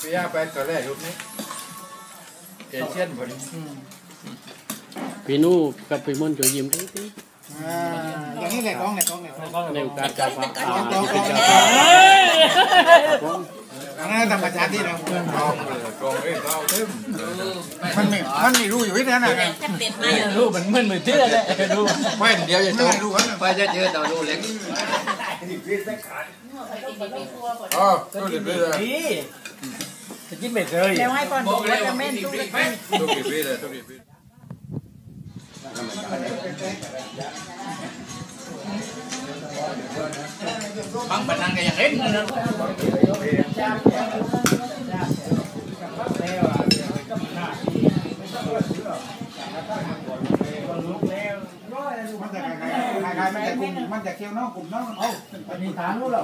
พี่ยาไปตัวแรกรูปนี้เอเชียนพอดีพี่นู่กับพี่มนต์จะยิ้มทั้งทีอ่าอย่างนี้แหละกล้องแหละกล้องแหละกล้องในโอกาสการฟ้าอ่ากล้องที่กเป็ล้นองเจ้าฟ้าอันนั้นธรรมชาติที่เรากองเลยกองเอ้ยเราเต็มมันไม่มันไม่รู้อยู่ที่นั่นน่ะขั้นเด็ดไม่รูปมันเหมือนมือเทื่อเลยดูแว่นเดียวจะไม่ต้องรู้ว่าไปจะเจอตัวดูเล็กอ๋อตัวเล็กเลยนี่จะกินเบ็ดเลยแล้วให้ก่อนบอกว่าจะแม่นตู้เล็กตัวกี่ปีเลยตั วกี่ปี บางปนังก็ยังเห็นนะ มันจะคล้ายๆมันจะกลุ่มมันจะเคี้ยวน้องกลุ่มน้องเอา อันนี้ทางรู้หรอ